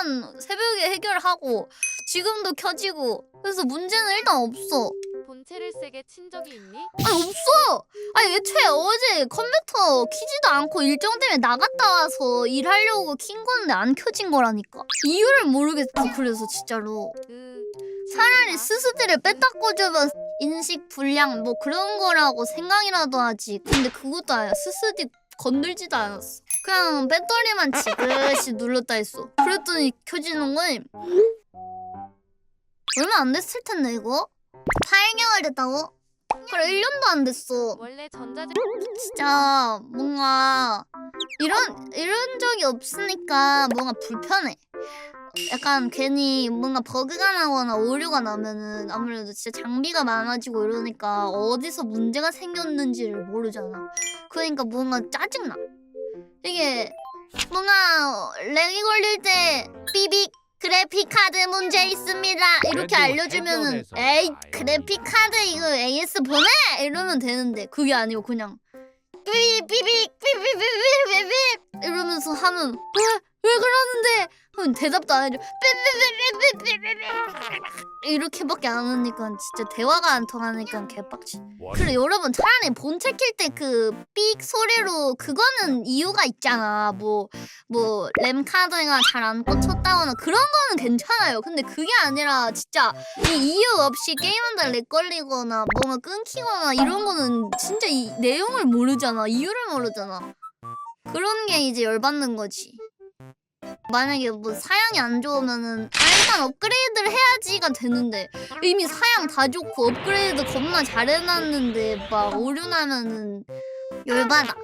일단 새벽에 해결하고 지금도 켜지고 그래서 문제는 일단 없어. 본체를 세게 친 적이 있니? 아니 없어. 아니 애초에 어제 컴퓨터 키지도 않고 일정 때문에 나갔다 와서 일하려고 킨 건데 안 켜진 거라니까. 이유를 모르겠어. 그래서 진짜로 으 차라리 스스디를 뺐다 꽂으면 인식 불량 뭐 그런 거라고 생각이라도 하지. 근데 그것도 아니야. 스스디 건들지도 않았어. 그냥 배터리만 지그시 눌렀다 했어. 그랬더니 켜지는 거임. 얼마 안 됐을 텐데 이거? 8개월 됐다고? 그래 1년도 안 됐어. 원래 전자제 진짜 뭔가 이런 이런 적이 없으니까 뭔가 불편해. 약간 괜히 뭔가 버그가 나거나 오류가 나면은 아무래도 진짜 장비가 많아지고 이러니까 어디서 문제가 생겼는지를 모르잖아. 그러니까 뭔가 짜증나. 이게 뭔가 렉이 걸릴 때 삐빅 그래픽 카드 문제 있습니다. 이렇게 알려주면은 에이. 그래픽 카드 이거 AS 보내 이러면 되는데 그게 아니고 그냥 삐빅 삐빅 삐빅 삐빅 이러면서 하면 왜 왜 그러는데 대답도 안 해줘 이렇게밖에 안 하니까 진짜 대화가 안 통하니까 개빡치. 그래 여러분 차라리 본체 킬 때 그 삑 소리로 그거는 이유가 있잖아 뭐 뭐 램 카드가 잘 안 꽂혔다거나 그런 거는 괜찮아요 근데 그게 아니라 진짜 이 이유 없이 게임한다 렉 걸리거나 뭔가 끊기거나 이런 거는 진짜 이 내용을 모르잖아 이유를 모르잖아 그런 게 이제 열받는 거지 만약에 뭐 사양이 안 좋으면은 아 일단 업그레이드를 해야지가 되는데 이미 사양 다 좋고 업그레이드 겁나 잘 해놨는데 막 오류 나면은 열받아